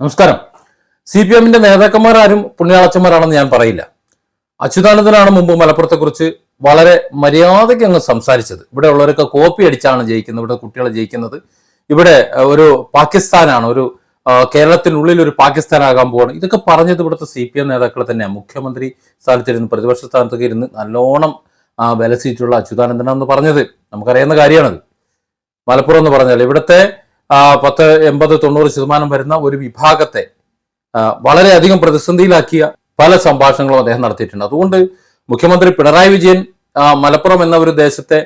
നമസ്കാരം. C P എമ്മിന്റെ നേതാക്കന്മാരാരും പുണ്യാളച്ചന്മാരാണെന്ന് ഞാൻ പറയില്ല. അച്യുതാനന്ദനാണ് മുമ്പ് മലപ്പുറത്തെക്കുറിച്ച് വളരെ മര്യാദയ്ക്ക് അങ്ങ് സംസാരിച്ചത്. ഇവിടെ ഉള്ളവരൊക്കെ കോപ്പി അടിച്ചാണ് ജയിക്കുന്നത് ഇവിടെ കുട്ടികളെ ജയിക്കുന്നത്. ഇവിടെ ഒരു പാകിസ്ഥാനാണ് ഒരു കേരളത്തിനുള്ളിൽ ഒരു പാകിസ്ഥാനാകാൻ പോവാണ്. ഇതൊക്കെ പറഞ്ഞത് ഇവിടുത്തെ സി പി എം നേതാക്കൾ തന്നെയാണ് മുഖ്യമന്ത്രി സ്ഥാനത്തിരുന്ന് പ്രതിപക്ഷ സ്ഥാനത്തൊക്കെ ഇരുന്ന് നല്ലോണം വിലസിയിട്ടുള്ള അച്യുതാനന്ദനാണെന്ന് പറഞ്ഞത്. നമുക്കറിയാവുന്ന കാര്യമാണത് മലപ്പുറം എന്ന് പറഞ്ഞാൽ ഇവിടുത്തെ പത്ത് എൺപത് തൊണ്ണൂറ് ശതമാനം വരുന്ന ഒരു വിഭാഗത്തെ വളരെയധികം പ്രതിസന്ധിയിലാക്കിയ പല സംഭാഷണങ്ങളും അദ്ദേഹം നടത്തിയിട്ടുണ്ട്. അതുകൊണ്ട് മുഖ്യമന്ത്രി പിണറായി വിജയൻ മലപ്പുറം എന്ന ഒരു ദേശത്തെ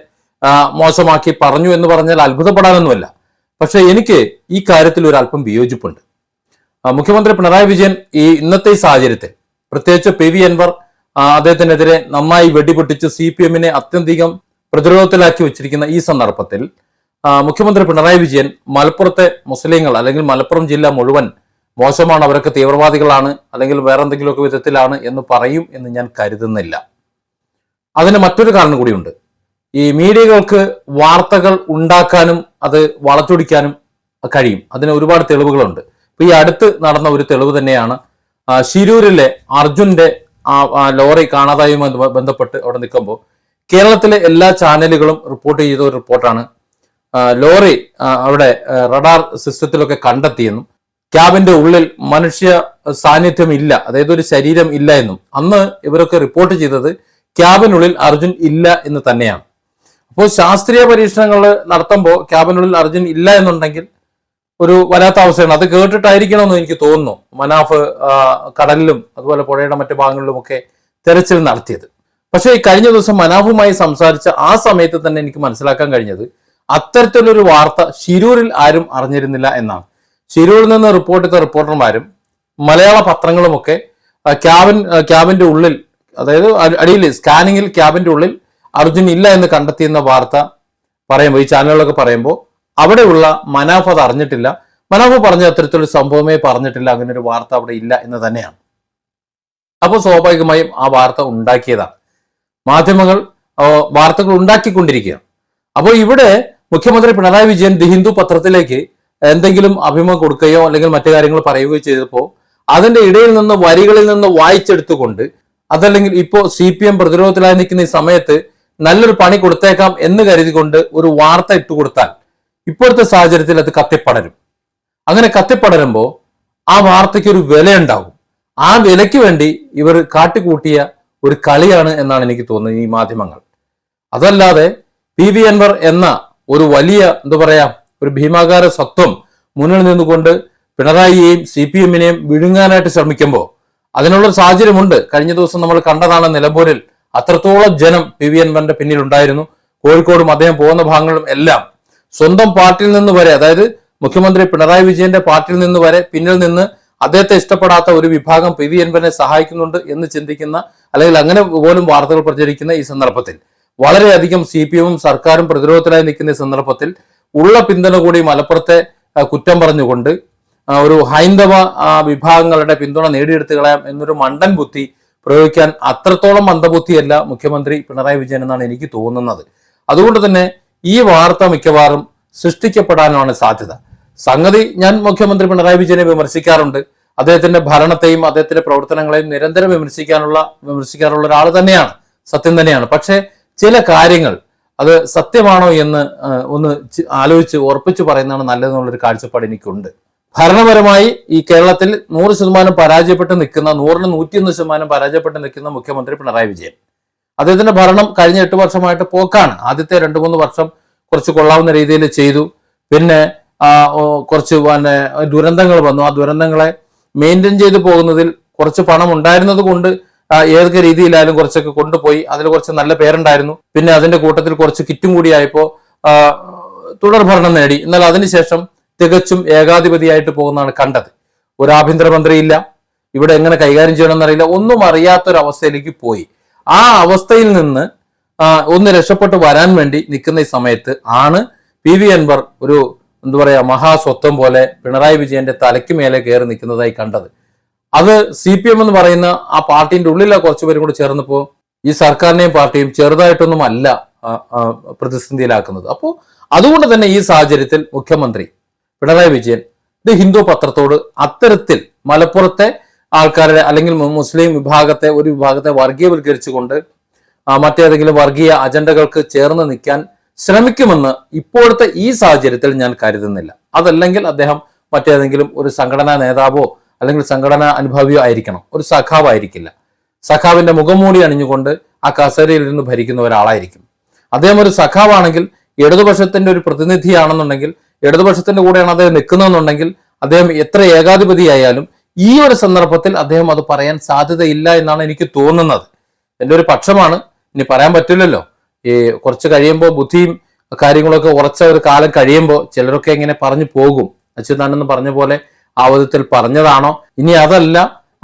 മോശമാക്കി പറഞ്ഞു എന്ന് പറഞ്ഞാൽ അത്ഭുതപ്പെടാനൊന്നുമല്ല. പക്ഷേ എനിക്ക് ഈ കാര്യത്തിൽ ഒരു അല്പം വിയോജിപ്പുണ്ട്. മുഖ്യമന്ത്രി പിണറായി വിജയൻ ഈ ഇന്നത്തെ സാഹചര്യത്തിൽ പ്രത്യേകിച്ച് പി വി അൻവർ അദ്ദേഹത്തിനെതിരെ നന്നായി വെടിപൊട്ടിച്ച് സി പി എമ്മിനെ അത്യന്തികം പ്രതിരോധത്തിലാക്കി വെച്ചിരിക്കുന്ന ഈ സന്ദർഭത്തിൽ മുഖ്യമന്ത്രി പിണറായി വിജയൻ മലപ്പുറത്തെ മുസ്ലിങ്ങൾ അല്ലെങ്കിൽ മലപ്പുറം ജില്ല മുഴുവൻ മോശമാണ്. അവരൊക്കെ തീവ്രവാദികളാണ് അല്ലെങ്കിൽ വേറെ എന്തെങ്കിലുമൊക്കെ വിധത്തിലാണ് എന്ന് പറയും എന്ന് ഞാൻ കരുതുന്നില്ല. അതിന് മറ്റൊരു കാരണം കൂടിയുണ്ട്. ഈ മീഡിയകൾക്ക് വാർത്തകൾ ഉണ്ടാക്കാനും അത് വളച്ചൊടിക്കാനും കഴിയും. അതിന് ഒരുപാട് തെളിവുകളുണ്ട്. ഇപ്പൊ ഈ അടുത്ത് നടന്ന ഒരു തെളിവ് തന്നെയാണ്. ശിരൂരിലെ അർജുന്റെ ലോറി കാണാതായുമായി ബന്ധപ്പെട്ട് അവിടെ നിൽക്കുമ്പോൾ കേരളത്തിലെ എല്ലാ ചാനലുകളും റിപ്പോർട്ട് ചെയ്ത ഒരു റിപ്പോർട്ടാണ് ലോറി അവിടെ റഡാർ സിസ്റ്റത്തിലൊക്കെ കണ്ടെത്തിയെന്നും ക്യാബിന്റെ ഉള്ളിൽ മനുഷ്യ സാന്നിധ്യം ഇല്ല അതായത് ഒരു ശരീരം ഇല്ല എന്നും. അന്ന് ഇവരൊക്കെ റിപ്പോർട്ട് ചെയ്തത് ക്യാബിനുള്ളിൽ അർജുൻ ഇല്ല എന്ന് തന്നെയാണ്. അപ്പോൾ ശാസ്ത്രീയ പരീക്ഷണങ്ങൾ നടത്തുമ്പോൾ ക്യാബിനുള്ളിൽ അർജുൻ ഇല്ല എന്നുണ്ടെങ്കിൽ ഒരു വരാത്ത അവസ്ഥയാണ്. അത് കേട്ടിട്ടായിരിക്കണമെന്ന് എനിക്ക് തോന്നുന്നു. മനാഫ് കടലിലും അതുപോലെ പുഴയുടെ മറ്റു ഭാഗങ്ങളിലുമൊക്കെ തെരച്ചിൽ നടത്തിയത്. പക്ഷേ ഈ കഴിഞ്ഞ ദിവസം മനാഫുമായി സംസാരിച്ച ആ സമയത്ത് തന്നെ എനിക്ക് മനസ്സിലാക്കാൻ കഴിഞ്ഞത് അത്തരത്തിലൊരു വാർത്ത ശിരൂരിൽ ആരും അറിഞ്ഞിരുന്നില്ല എന്നാണ്. ശിരൂരിൽ നിന്ന് റിപ്പോർട്ട് ചെയ്ത റിപ്പോർട്ടർമാരും മലയാള പത്രങ്ങളുമൊക്കെ ക്യാബിൻ ക്യാബിന്റെ ഉള്ളിൽ അതായത് അടിയിൽ സ്കാനിങ്ങിൽ ക്യാബിന്റെ ഉള്ളിൽ അർജുൻ ഇല്ല എന്ന് കണ്ടെത്തിയെന്ന വാർത്ത പറയുമ്പോൾ ഈ ചാനലുകളൊക്കെ പറയുമ്പോൾ അവിടെയുള്ള മനാഫ് അത് അറിഞ്ഞിട്ടില്ല. മനാഫ് പറഞ്ഞ അത്തരത്തിലൊരു സംഭവമേ പറഞ്ഞിട്ടില്ല അങ്ങനെ ഒരു വാർത്ത അവിടെ ഇല്ല എന്ന് തന്നെയാണ്. അപ്പോൾ സ്വാഭാവികമായും ആ വാർത്ത ഉണ്ടാക്കിയതാണ്. മാധ്യമങ്ങൾ വാർത്തകൾ ഉണ്ടാക്കിക്കൊണ്ടിരിക്കുകയാണ്. അപ്പോൾ ഇവിടെ മുഖ്യമന്ത്രി പിണറായി വിജയൻ ദി ഹിന്ദു പത്രത്തിലേക്ക് എന്തെങ്കിലും അഭിമുഖം കൊടുക്കുകയോ അല്ലെങ്കിൽ മറ്റു കാര്യങ്ങൾ പറയുകയോ ചെയ്തപ്പോൾ അതിന്റെ ഇടയിൽ നിന്ന് വരികളിൽ നിന്ന് വായിച്ചെടുത്തുകൊണ്ട് അതല്ലെങ്കിൽ ഇപ്പോ സി പി എം പ്രതിരോധത്തിലായി നിൽക്കുന്ന ഈ സമയത്ത് നല്ലൊരു പണി കൊടുത്തേക്കാം എന്ന് കരുതിക്കൊണ്ട് ഒരു വാർത്ത ഇട്ടു കൊടുത്താൽ ഇപ്പോഴത്തെ സാഹചര്യത്തിൽ അത് കത്തിപ്പടരും. അങ്ങനെ കത്തിപ്പടരുമ്പോൾ ആ വാർത്തയ്ക്ക് ഒരു വിലയുണ്ടാകും. ആ വിലയ്ക്ക് വേണ്ടി ഇവർ കാട്ടിക്കൂട്ടിയ ഒരു കളിയാണ് എന്നാണ് എനിക്ക് തോന്നുന്നത് ഈ മാധ്യമങ്ങൾ. അതല്ലാതെ പി വി അൻവർ എന്ന ഒരു വലിയ എന്താ പറയാ ഒരു ഭീമാകാര സത്വം മുന്നിൽ നിന്നുകൊണ്ട് പിണറായിയെയും സി പി എമ്മിനെയും വിഴുങ്ങാനായിട്ട് ശ്രമിക്കുമ്പോൾ അതിനുള്ളൊരു സാഹചര്യമുണ്ട്. കഴിഞ്ഞ ദിവസം നമ്മൾ കണ്ടതാണ് നിലമ്പൂരിൽ അത്രത്തോളം ജനം പി വി അൻവറിന്റെ പിന്നിൽ ഉണ്ടായിരുന്നു കോഴിക്കോടും അദ്ദേഹം പോകുന്ന ഭാഗങ്ങളും എല്ലാം സ്വന്തം പാർട്ടിയിൽ നിന്ന് വരെ അതായത് മുഖ്യമന്ത്രി പിണറായി വിജയന്റെ പാർട്ടിയിൽ നിന്ന് വരെ പിന്നിൽ നിന്ന് അദ്ദേഹത്തെ ഇഷ്ടപ്പെടാത്ത ഒരു വിഭാഗം പി വി അൻവറിനെ സഹായിക്കുന്നുണ്ട് എന്ന് ചിന്തിക്കുന്ന അല്ലെങ്കിൽ അങ്ങനെ പോലും വാർത്തകൾ പ്രചരിക്കുന്ന ഈ സന്ദർഭത്തിൽ. വളരെയധികം സി പി എമ്മും സർക്കാരും പ്രതിരോധത്തിലായി നിൽക്കുന്ന സന്ദർഭത്തിൽ ഉള്ള പിന്തുണ കൂടി മലപ്പുറത്തെ കുറ്റം പറഞ്ഞുകൊണ്ട് ഒരു ഹൈന്ദവ വിഭാഗങ്ങളുടെ പിന്തുണ നേടിയെടുത്ത് കളയാം എന്നൊരു മണ്ടൻ ബുദ്ധി പ്രയോഗിക്കാൻ അത്രത്തോളം മന്ദബുദ്ധിയല്ല മുഖ്യമന്ത്രി പിണറായി വിജയൻ എന്നാണ് എനിക്ക് തോന്നുന്നത്. അതുകൊണ്ട് തന്നെ ഈ വാർത്ത മിക്കവാറും സൃഷ്ടിക്കപ്പെടാനാണ് സാധ്യത. സംഗതി ഞാൻ മുഖ്യമന്ത്രി പിണറായി വിജയനെ വിമർശിക്കാറുണ്ട്. അദ്ദേഹത്തിന്റെ ഭരണത്തെയും അദ്ദേഹത്തിന്റെ പ്രവർത്തനങ്ങളെയും നിരന്തരം വിമർശിക്കാനുള്ള വിമർശിക്കാറുള്ള ഒരാൾ തന്നെയാണ്. സത്യം തന്നെയാണ്. പക്ഷേ ചില കാര്യങ്ങൾ അത് സത്യമാണോ എന്ന് ഒന്ന് ആലോചിച്ച് ഉറപ്പിച്ചു പറയുന്നതാണ് നല്ലതെന്നുള്ളൊരു കാഴ്ചപ്പാട് എനിക്കുണ്ട്. ഭരണപരമായി ഈ കേരളത്തിൽ നൂറ് ശതമാനം പരാജയപ്പെട്ട് നിൽക്കുന്ന നൂറിന് നൂറ്റിയൊന്ന് ശതമാനം പരാജയപ്പെട്ട് നിൽക്കുന്ന മുഖ്യമന്ത്രി പിണറായി വിജയൻ. അദ്ദേഹത്തിന്റെ ഭരണം കഴിഞ്ഞ എട്ട് വർഷമായിട്ട് പോക്കാണ്. ആദ്യത്തെ രണ്ട് മൂന്ന് വർഷം കുറച്ച് കൊള്ളാവുന്ന രീതിയിൽ ചെയ്തു. പിന്നെ കുറച്ച് പിന്നെ ദുരന്തങ്ങൾ വന്നു. ആ ദുരന്തങ്ങളെ മെയിന്റെയിൻ ചെയ്തു പോകുന്നതിൽ കുറച്ച് പണം ഉണ്ടായിരുന്നത് കൊണ്ട് ഏതൊക്കെ രീതിയിലായാലും കുറച്ചൊക്കെ കൊണ്ടുപോയി അതിൽ കുറച്ച് നല്ല പേരുണ്ടായിരുന്നു. പിന്നെ അതിന്റെ കൂട്ടത്തിൽ കുറച്ച് കിറ്റും കൂടിയായപ്പോ തുടർ ഭരണം നേടി. എന്നാൽ അതിനുശേഷം തികച്ചും ഏകാധിപതിയായിട്ട് പോകുന്നതാണ് കണ്ടത്. ഒരു ആഭ്യന്തരമന്ത്രിയില്ല. ഇവിടെ എങ്ങനെ കൈകാര്യം ചെയ്യണമെന്നറിയില്ല ഒന്നും അറിയാത്തൊരവസ്ഥയിലേക്ക് പോയി. ആ അവസ്ഥയിൽ നിന്ന് ഒന്ന് രക്ഷപ്പെട്ട് വരാൻ വേണ്ടി നിൽക്കുന്ന ഈ സമയത്ത് ആണ് പി വി അൻവർ ഒരു എന്താ പറയാ മഹാസ്വത്വം പോലെ പിണറായി വിജയന്റെ തലയ്ക്ക് മേലെ കയറി നിൽക്കുന്നതായി കണ്ടത്. അത് സി പി എം എന്ന് പറയുന്ന ആ പാർട്ടിന്റെ ഉള്ളിലെ കുറച്ചുപേരും കൂടി ചേർന്നപ്പോൾ ഈ സർക്കാരിനെയും പാർട്ടിയും ചെറുതായിട്ടൊന്നും അല്ല പ്രതിസന്ധിയിലാക്കുന്നത്. അപ്പോൾ അതുകൊണ്ട് തന്നെ ഈ സാഹചര്യത്തിൽ മുഖ്യമന്ത്രി പിണറായി വിജയൻ ദി ഹിന്ദു പത്രത്തോട് അത്തരത്തിൽ മലപ്പുറത്തെ ആൾക്കാരുടെ അല്ലെങ്കിൽ മുസ്ലിം വിഭാഗത്തെ ഒരു വിഭാഗത്തെ വർഗീയവൽക്കരിച്ചുകൊണ്ട് മറ്റേതെങ്കിലും വർഗീയ അജണ്ടകൾക്ക് ചേർന്ന് നിൽക്കാൻ ശ്രമിക്കുമെന്ന് ഇപ്പോഴത്തെ ഈ സാഹചര്യത്തിൽ ഞാൻ കരുതുന്നില്ല. അതല്ലെങ്കിൽ അദ്ദേഹം മറ്റേതെങ്കിലും ഒരു സംഘടനാ നേതാവോ അല്ലെങ്കിൽ സംഘടന അനുഭാവിയോ ആയിരിക്കണം. ഒരു സഖാവായിരിക്കില്ല. സഖാവിന്റെ മുഖംമൂടി അണിഞ്ഞുകൊണ്ട് ആ കസേരയിൽ ഇരുന്ന് ഭരിക്കുന്ന ഒരാളായിരിക്കും. അദ്ദേഹം ഒരു സഖാവാണെങ്കിൽ ഇടതുപക്ഷത്തിന്റെ ഒരു പ്രതിനിധിയാണെന്നുണ്ടെങ്കിൽ ഇടതുപക്ഷത്തിന്റെ കൂടെയാണ് അദ്ദേഹം നിൽക്കുന്നതെന്നുണ്ടെങ്കിൽ അദ്ദേഹം എത്ര ഏകാധിപതിയായാലും ഈ ഒരു സന്ദർഭത്തിൽ അദ്ദേഹം അത് പറയാൻ സാധ്യതയില്ല എന്നാണ് എനിക്ക് തോന്നുന്നത്. എന്റെ ഒരു പക്ഷമാണ്. ഇനി പറയാൻ പറ്റില്ലല്ലോ. ഈ കുറച്ച് കഴിയുമ്പോൾ ബുദ്ധിയും കാര്യങ്ങളൊക്കെ ഉറച്ച ഒരു കാലം കഴിയുമ്പോൾ ചിലരൊക്കെ ഇങ്ങനെ പറഞ്ഞു പോകും. അച്യുതാനന്ദൻ പറഞ്ഞ പോലെ ആ വിധത്തിൽ പറഞ്ഞതാണോ? ഇനി അതല്ല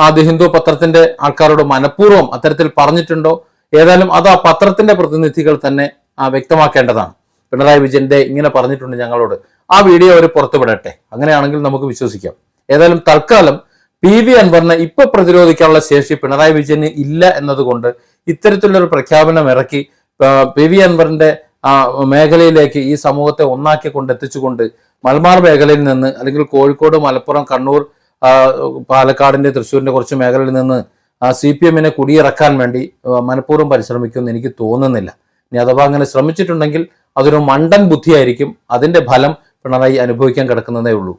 ആദ്യ ഹിന്ദു പത്രത്തിന്റെ ആൾക്കാരോട് മനഃപൂർവം അത്തരത്തിൽ പറഞ്ഞിട്ടുണ്ടോ? ഏതായാലും അത് ആ പത്രത്തിന്റെ പ്രതിനിധികൾ തന്നെ വ്യക്തമാക്കേണ്ടതാണ്. പിണറായി വിജയന്റെ ഇങ്ങനെ പറഞ്ഞിട്ടുണ്ട് ഞങ്ങളോട്. ആ വീഡിയോ അവർ പുറത്തുവിടട്ടെ. അങ്ങനെയാണെങ്കിൽ നമുക്ക് വിശ്വസിക്കാം. ഏതായാലും തൽക്കാലം പി വി അൻവറിനെ ഇപ്പൊ പ്രതിരോധിക്കാനുള്ള ശേഷി പിണറായി വിജയന് ഇല്ല എന്നതുകൊണ്ട് ഇത്തരത്തിലൊരു പ്രഖ്യാപനം ഇറക്കി പി വി അൻവറിന്റെ ആ മേഖലയിലേക്ക് ഈ സമൂഹത്തെ ഒന്നാക്കി കൊണ്ടെത്തിച്ചുകൊണ്ട് മലബാർ മേഖലയിൽ നിന്ന് അല്ലെങ്കിൽ കോഴിക്കോട് മലപ്പുറം കണ്ണൂർ പാലക്കാടിന്റെ തൃശ്ശൂരിന്റെ കുറച്ച് മേഖലയിൽ നിന്ന് സി പി എമ്മിനെ കുടിയിറക്കാൻ വേണ്ടി മനഃപൂർവം പരിശ്രമിക്കുമെന്ന് എനിക്ക് തോന്നുന്നില്ല. ഇനി അഥവാ അങ്ങനെ ശ്രമിച്ചിട്ടുണ്ടെങ്കിൽ അതൊരു മണ്ടൻ ബുദ്ധിയായിരിക്കും. അതിന്റെ ഫലം പിണറായി അനുഭവിക്കാൻ കിടക്കുന്നതേ ഉള്ളൂ.